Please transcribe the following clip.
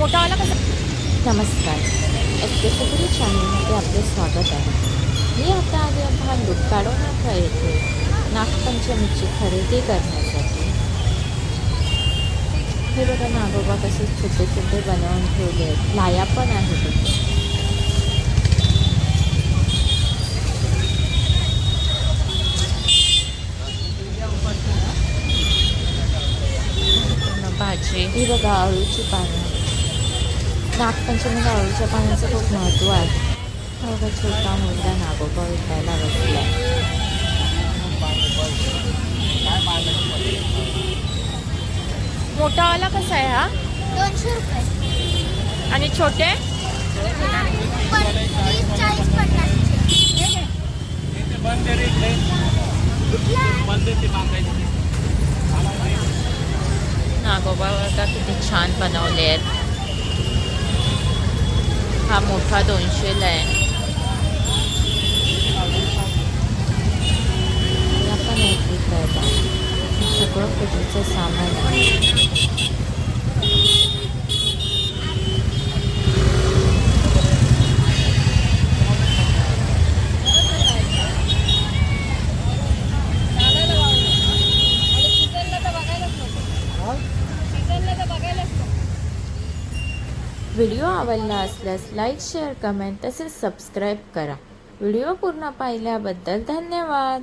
नमस्कार. एस के सगळी चॅनलमध्ये आपले स्वागत आहे. मी आता आली भांडूप काढवणाका येथे नागपंचमीची खरेदी करण्यासाठी. हे बघा नागोबा कसे छोटे छोटे बनवून ठेवले आहेत. लाया पण आहेत. पूर्ण भाजी. ही बघा अळूची पानं. नागपंचमीला अळूच्या पानाचं खूप महत्त्व आहे. बघा छोटा मुलगा नागोबा विकायला बसलाय. मोठावाला कसा आहे हा? दोनशे रुपये. आणि छोटे? नागोबा बघा किती छान बनवले आहेत. हा मोठा दोनशेला आहे. पण सगळं पूजेचं सामान आहे. व्हिडिओ आवडला असल्यास लाईक शेअर कमेंट तसेच सबस्क्राईब करा. व्हिडिओ पूर्ण पाहिल्याबद्दल धन्यवाद.